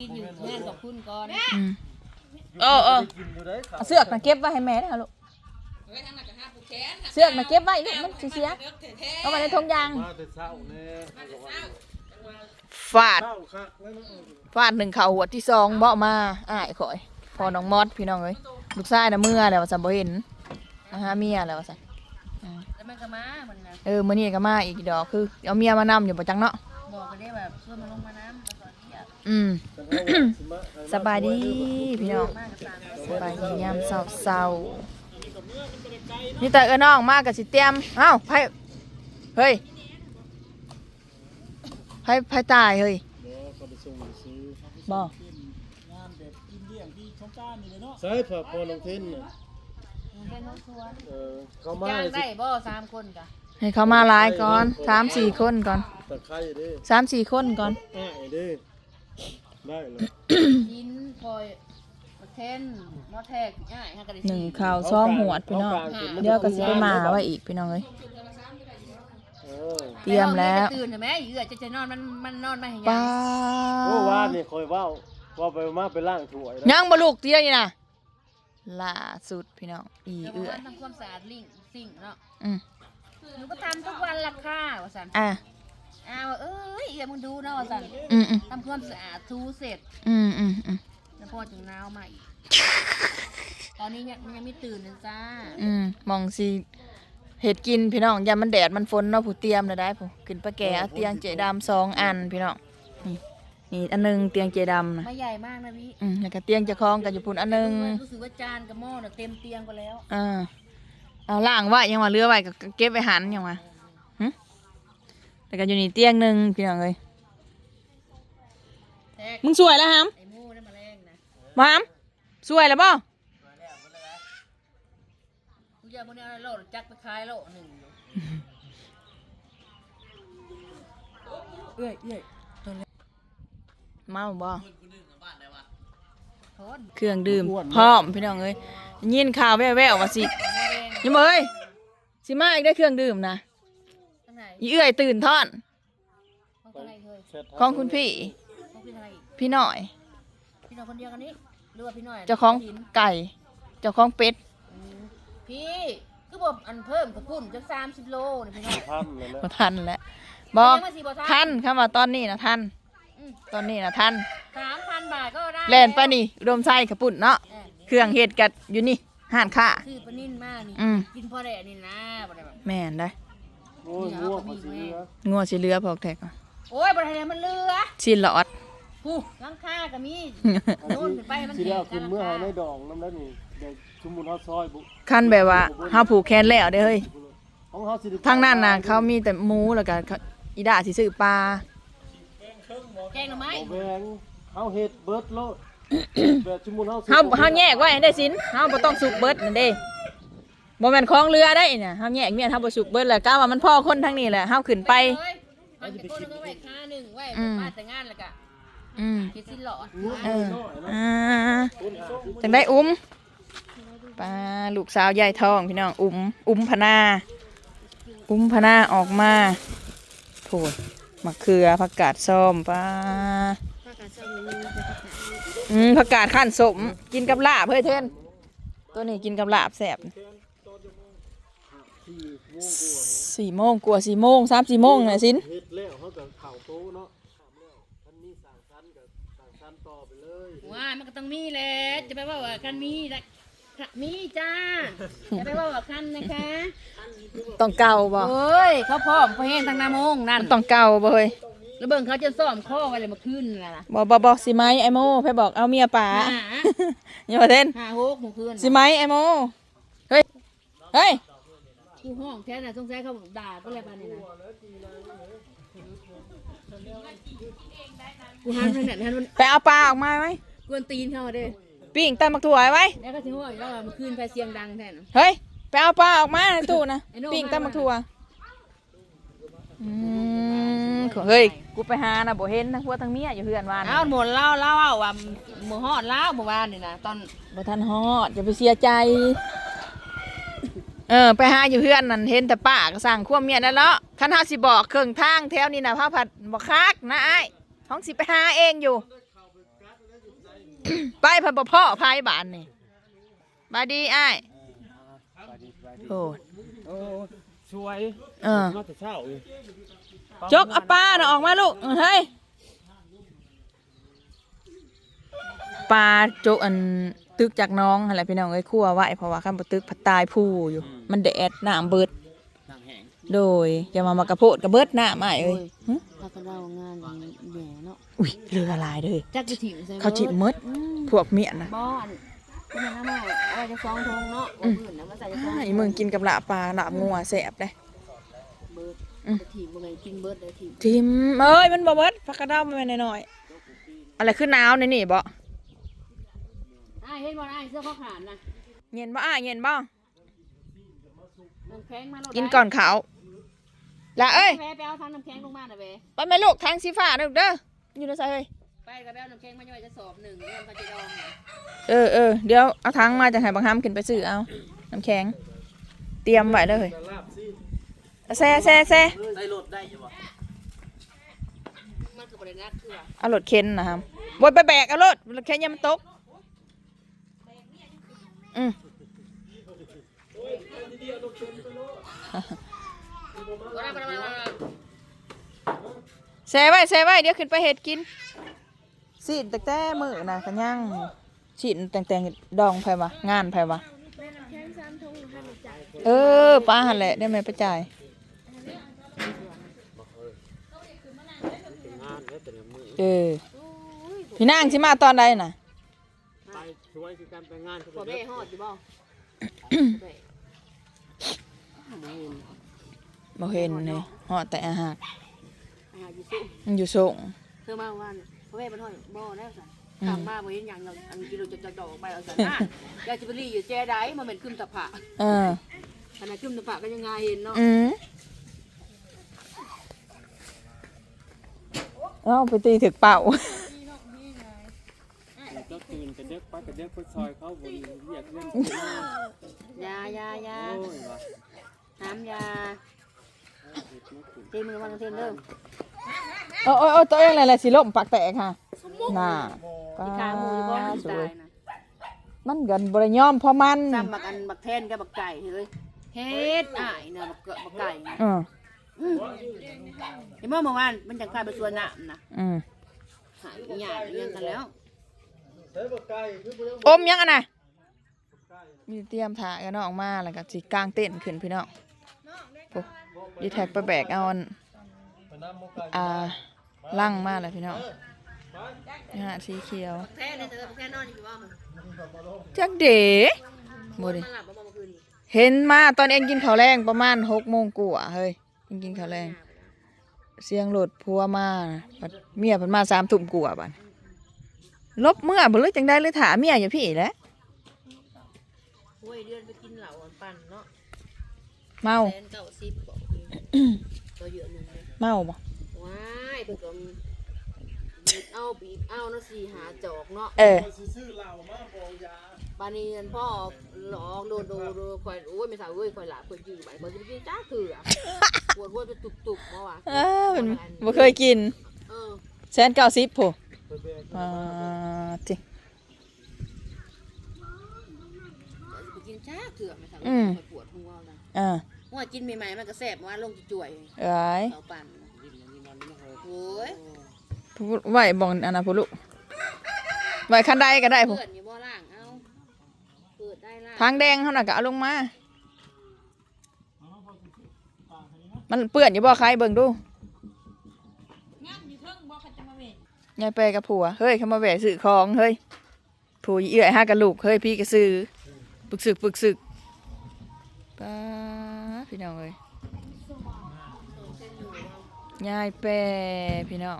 อยู่งานกับคุณก่อนอืมเออเออเอาเสือกนะเก็บไว้ให้แม่นะลูกเสือกนะเก็บไว้ลูกมันสิเสียเอาไว้ในทงยางมาแต่เช้าแน่ฟาดเช้าคักแล้วเนาะฟาดหนึ่งเข่าหัวที่สองเบาะมาอ้ายข่อยพอน้องมอดพี่น้องเอ้ยลูกชายน่ะเมื่อแล้วว่าซั่นบ่เห็นนะฮะเมียแล้วว่าซั่นแล้วมันก็มาเหมือนกันเออมื้อนี้ก็มาอีกดอกคือเอาเมียมานำอยู่บ่จังเนาะบอกกันได้แบบช่วยมาลงมาน้ำมาก่ อนที่อะอืมแต่ว่าสิมาให้สบายดีพี่น้องมากกับตามสบายดียามเศร้าๆนี่แต่เออน้องมากกับสิเตรียมเอ้าไผเฮ้ยไผไผตายเฮ้ยเดี๋ยวเขาไปส่งซื้อบ่ใช่ผักพอลงทิ้นน่ะเป็นน้องชัวเออเข้ามาจ้างเลยสิได้บ่สามคนกะให้เขามาหลายก่อนสามสี่คนก่อนตะไคร้เด้สามสี่คนก่อนอ้ายเด้ ได้เลยยินคอยประเทนมอแทกง่ายฮะกระดิ่หนึ่งข่าวซ่อมหวดพี่น้องเดี๋ยวก็สิไปมาไว้อีกพี่น้องเอ้ยเออเตรียมแล้วตื่นเห็นไหมอยู่จะจะนอนมันมันนอนมาเห็นป้าโอ้ว่านี่คอยเว้าว่าไปมาไปล้างถ้วยนะยังบ่ลูกเตี้ยนี่นะล่าสุดพี่น้องอีเดี๋ยวเอื้อทำความสะอาดลิงสิ่งเนาะอืมหนูก็ทำทุกวันละค่ะว่าสันอะ อ้าวเอ้ยเอียมึงดูนะว่าสันอืมอืมทำความสะอาดทูเสร็จอืมอืมอืมแล้วพ่อจึงนาวมาอีกตอนนี้ยังมันยังไม่ตื่นเลยจ้าอืมมองสิเห็ดกินพี่น้องยามมันแดดมันฝนเนาะผู้เตรียมเลยได้ผู้ขึ้นปลาแก่เอาเตียงเจดำสองอันพี่น้องนี่นี่อันหนึงเตียงเจดำนะไม่ใหญ่มากนะพี่อืมแล้วก็เตียงเจะคลองกับอยู่พุ่นอันหนึง รู้สึกว่าจานกับหม้อน่ะเต็มเตียงไปแล้ว อ่าเอาล่างไว้ยังว่าเรือไว้ก็เก็บไว้หันยังว่าหึ แล้วก็อยู่นี่เตียงหนึงพี่น้องเอ้ยแทกมึงสวยแล้วฮัมไอ้หมูนั่นมาแรงนะมาฮัมสวยแล้วบ่กูจะมึงเอาโลดจักไปขายโลหนึ่งอยู่เอ้ยเอ้ยเมาบ่โทษเครื่องดื่มพร้อมพี่น้องเอ้ยยินข่าวแว่วๆว่าสิมาแรงยังบ่เอ้ยสิมาอีกได้เครื่องดื่มนะข้างใน อีเอื้อยตื่นท่อน ของข้างในเคยเสร็จของคุณพี่ ของพี่ไทยพี่หน่อย พี่น้องคนเดียวกันนี้หรือว่าพี่น้อยเจ้าของหินไก่ เจ้าของเป็ดอืมพี่คือบอกอันเพิ่มกับพุ่นจักสามสิบโลนี่พี่น้อยพันเลยนะบ่ทันแล้วบอกยังมาสิบ่ทันคำว่าตอนนี้นะทันอืมตอนนี้นะทันสามพันบาทก็ได้แล่นไปนี่อุดมไส้ขปุ่นเนาะเออเครื่องเฮ็ดกัดอยู่นี่ห่านค่าคือปลานิ่นมากนี่อืม กินพอได้อันนี้นะบ่ได้แบบแม่นได้ โอ้ยง่วงมาซื้อนะงัวสิเหลือพอกแท็กอะโอ้ยบ่ได้ให้มันเหลือชิ้นละออด ผู้หลังคาก็มีโน่นขึ้นไปให้มันสิได้เอาเห็ขึ้นเมื่อหหาลังในคาดองน้ำแล้วนี่เดี๋ยวชุมมุนเฮาซอยบุคันแบบว่าเฮาผูกแขนแล้วเด้อเฮ้ยของเฮาสิได้ทางนั้นน่ะเขามีแต่หมูแล้วก็เขาอีดาสิซื้อปลาแกงหน่อไม้บ่แบ่งเฮาเฮ็ดเบิดโลดแบบชุมมุนเฮาเฮาเฮาแยกไว้ให้ได้สินเฮาบ่ต้องสุกเบิดนั่นเด้ บ่แม่นของเรือได้เนี่ยเฮาแยกเมียนเฮาบ่สุกเบิดแหละกะว่ามันพ่อคนทางนี้แหละเฮาขึ้นไปเอ้ยมันจะคนนึงก็ไว้ค่าหนึ่งไว้อืมมาแต่งานแล้วก็อืมเฮ็ดสินหลอดเอออ่าจังได้อุ้มปลาลูกสาวยายทองพี่น้องอุ้มอุ้มพนา อุ้มพนาออกมาโถดมะเขือผักกาดส้มปลาอืมผักกาดขั้นสมกินกับลาบเฮ้ยเทนตัวนี้กินกับลาบแสบ สี่โมงกลัวาสี่โมงสามสี่โมงนะสินเฮ็ดแล้วเฮาก็เข้าโตะเนาะถามแล้วคันนี้สั่งชั้นก็สั่งชั้นต่อไปเลยว่ามันก็ต้องมีแหละจะไปว่าว่าคันมีละมีจ้าจะไปว่าว่าคันนะคะต้องเก่าบ่เอ้ยเขาพร้อมเขาแห้งทางหน้าโมงนั่นมันต้องเก่าบ่เฮ้ยแล้วเบิ่งเขาจะซ่อมข้อไว้เลยมาขึ้นน่ะล่ะบอกบอกบอกสิไหมไอโมไปบอกเอาเมียป๋าหาอย่ามาเต้นหาหกหมู่คืนสิไหมไอโมเฮ้ยเฮ้ย กูห้องแท้น่ะสงสัยเขาด่าก็เลยปานนี้นะกูหันทางนั้นหันมันไปเอาปลาออกมาไหมกวนตีนเขาเด้ปิ้งตามมักถั่วไว้ แล้วก็สิหัวอยู่แล้วว่ามันคืนไปเสียงดังแทนเฮ้ย ไปเอาปลาออกมาในตู้นะไอ้โน่ ปิ้งตามมักถั่วอืมเฮ้ยกูไปหานะบ่เห็นทั้งผัวทั้งเมียอยู่เฮือนวานอ้าวหมดเล่าเล่าเอาว่าหมูฮอดเล่าเมื่อวานนี่นะตอนบ่ทันฮอดอย่าไปเสียใจ เออไปหาอยู่เฮือนนั่นเห็นแต่ป้าก็สั่งควมเมียนั่นแล้วคันเฮาสิบอกเครื่องทางแถวนี้นะพาผัดบ่คักนะอ้ายห้องสิไปหาเองอยู่ ไปพะบ่พ่อพายบานนี่บายดีอ้ายไปดีไปดีโอ้โอ้สวยเออมาแต่เช้าเลยจกเอาปลาน่ะออกมาลูกเฮ้ยปลาจกอัน ตึกจากน้องอะไรพี่น้องเอ้ยคั่วไว้เพราะว่าข้ามบ่ตึกผัดตายผู้อยู่ มันแดดน้ำเบิดนางแหงโดยอย่ามามากระโพดกระเบิดหน้าอ้ายเอ้ยหึถ้าเขาเดางานอย่างนี้แหน่เนาะอุ้ยเรือละลายเด้อจักจะถิ่มใส่เขาจิบมดอืมพวกเมียนะบ้านก็มันน้ำมาเอาจะฟ้องทงเนาะวันอื่นนะมาใส่จะฟ้องไอ้มึงกินกับลาบปลาลาบงัวแสบเลยเบิร์ดอืมจะถิ่มบ่ไงกินเบิร์ดเลยถิ่มทิมเอ้ยมันบ่เบิดพักกระเด้ามันหน่อยๆอะไรขึ้นหนาวในนี่บ่อ้ายเห็นบ่อ้ายเสื้อข้อขาดนะเย็นบ่อ้ายเย็นบ่น้ำแข็งมาโลดกินก่อนขาวละเอ้ยแพ้ไปเอาทางน้ำแข็งลงมาหน่อยเว้ไปแม่ลูกทางสีฟ้าเด้อเด้ออยู่ในใส่เฮ้ยไปกับแป้วน้ำแข็งมาย่อยจะสอบหนึ่งเรื่องพาจิดองน่ะเออเออเดี๋ยวเอาทางมาจากไหนบางห้ามขึ้นไปซื้อเอาน้ำแข็ง เตรียมไว้เลยจะลาบสิแซ่แซ่แซ่ใส่รถได้อยู่บ่มันก็บรินักคือว่าเอารถเข็นนะครับบนไปแบกเอารถรถเข็นอยังมันตก อืมบ่ได้บ่ได้บ่ได้บ่ได้แซ่ไว้แซ่ไว้เดี๋ยวขึ้นไปเห็ดกินสิแต่แต่มือนะกันย่างสิแต่งแต่งดองไผวะงานไผวะเออป้าหันแหละได้ไหมไปจ่ายเป็นงานแล้วแต่ละมือเออพี่นางสิมาตอนใดน่ะ ไปช่วยคือการไปงานคือบ่เด้แม่ฮอดอยู่บ่แม่บ่เห็นเลยเหาะแต่อาหารอาหารอยู่สู้มันอยู่ส่งเธอมาว่าเนี่ยพ่อแม่มันห้อยบ่แล้วสั่นอืมทำมาบ่เห็นหยังเราอันกิโลจะจะดอกไปเอาสั่นน่ะยาจิบรีอยู่แจ้ได้มันเป็นขึ้นตะผะเออขนาดขึ้นตะผะก็ยังไงเห็นเนาะอืมเอาไปตีถึกเป่า ก็ตื่นแต่เด็กไปแต่เด็กไปซอยเขาบ่เรียกเรื่องยายายาโอ้ยว่ะน้ำยาต็มมือวันเทนเด้อเออเออเออตัวเองอะไรล่ะสิล่มปากแตกค่ะน่าป้าขาหมูบ่สวยมันกันบริยอมเพราะมันซ้ำบักอันบักแทนกับบักไก่เฮ้ยเฮ็ดอ้ายเนะบักเกะบักไก่อืมอืมเห็นบ่เมื่อวานมันจังพาไปสวนน้ำนะอืมหายอีหยังอีหยังกันแล้ว อบ่ยังอมยังอะนะมีเตรียมถ่ายกันออกมาแล้วก็สิกลางเต้นท์ขึ้นพี่น้องโอ้ดีแท็กไปแบกเอาอันไปนำบ่ไก่อ่าลั่งมาแล้วพี่น้องนี่ฮะสีเขียวแพ้เนี่ยเธอบักแพ้นอนอยู่บ่มันจักเด๋บ่ดิมันหลับบ่เมื่อคืนนี้เห็นมาตอนเองกินข้าวแรงประมาณหกโมงกว่าเฮ้ยเองกินข้าวแรงเสียงรถพัวมาน่ะบัดเมียเพิ่นมาสามทุ่มกว่าบัด ลบเมื่อบ่เลยจังได้เลยถามเมียอยู่พี่แหล้วโอ้ยเดือนไปกินเหล้าอันปั่นเนาะเมา แสนเก้าสิบบอกตัวเยอะหนึงเลยเมาบ่ ว้ายเพิ่นก็บีบเอาบีบเอาเนาะสี่หาจอกเนาะเออสิซื้อเหล้ามาบ่ยาบานี้อันพ่อหลอกโดนโดนโดนข่อยโอ้ยไม่สาวเอ้ยข่อยหลาข่อยจื้อไปข่อยสิไปกินจ้าเถื่อปวดหัวไปตุบๆเมื่อวานเออเพิ่นบ่เคยกินเออแสนเก้าสิบผู้ ไปแบกอ่าจริงข่อยสิไปกินจ้าเถื่อไม่สาวอืมข่อยปวดหัวนะอ่าหัวกินใหม่ๆมันก็แซ่บว่าลงจ่วยเอ้ยๆเอาปั่นโอ้ยผู้ไหวบ่อันน่ะผู้ลูกไหวคันใดก็ได้ผู้เพื่อนอยู่บ่ล่างเอาเปิดได้ล่างทางแดงเท่านั้นก็เอาลงมา มันเปื้อนอยู่บ่ใครเบิ่งดู ยายไปกับผัว เฮ้ยเขามาแหวะซื้อของ เฮ้ยผัวเอื้อยห้ากับลูก เฮ้ยพี่ก็ซื้อปึกสึกปึกสึกป้าพี่น้องเอ้ยยายแปพี่น้อง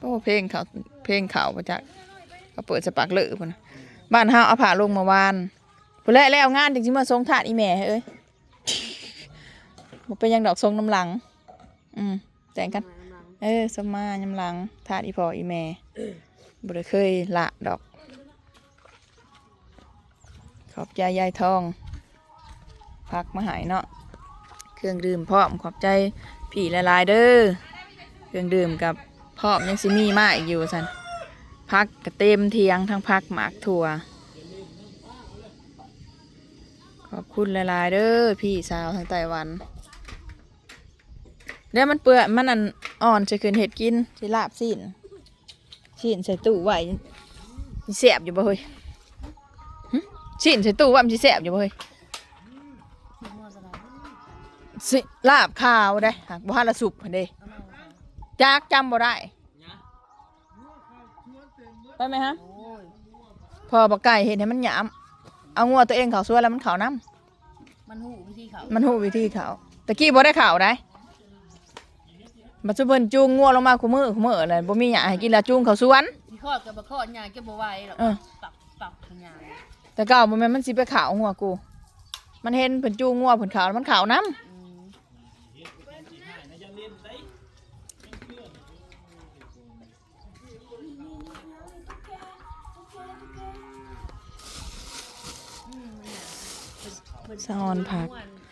โอ้เพลงเขาเพลงเขาประจักเขาเปิดสปักเลยพุ่นะบ้านเฮาเอาผ้าลงมาวานพุ่นแหละแล้วงานจริงๆมาทรงถาดอีแม่เอ้ยบ่เป็นยังดอกทรงน้ำหลัง อืมแต่งกันมาน้ำลังเออสมมายำหลังถาดอีพออีแม่บ่ได้เคยละดอก ขอบใจยายทองพักมาใหายเนาะเครื่องดื่มพร้อมขอบใจพี่ละลายๆเด้อเครื่องดื่มกับพพร้อมยังสิมีมาอีกอยู่สันพักกระเต็มเทียงทั้งพักหมากถั่วขอบคุณหลายๆเด้อพี่สาวทางไต้หวัน เดี๋ยวมันเปื่อยมันอันอ่อนจะคืนเห็ดกินสิลาบสิ้นสิ้นใส่ตู้ไว้สิแสบอยู่บ่เฮ้ยหึสิ้นใส่ตู้ไว่ามันสิแสบอยู่บ่เฮ้ยสิลาบข้าวได้หากบ่ฮันละสุกหั่นเด้จักจำบ่ได้ไปไหมฮะโอ้ยพอบอกไก่เห็นให้มันหยาม เอางัวตัวเองเขาซัวแล้วมันเขาน้มันหูวิธีเขาำมันหูวิธีเขาตะกี้บ่ได้ข่าวได้ บัดซุเพิ่นจูงงัวลงมาคู่มือคู่มือเลยบ่มีหยังให้กินแล้วจูงเขาสวนที่คอดกับบ่คอดยางเก็บบ่ไหวหรอกเออ ปักปักยางแต่เก่าบ่แม่นมันสิไปข่าวงัวกู มันเห็นเพิ่นจูงงัวเพิ่นข่าวแล้วมันข่าวน้อืมำสะออนผัก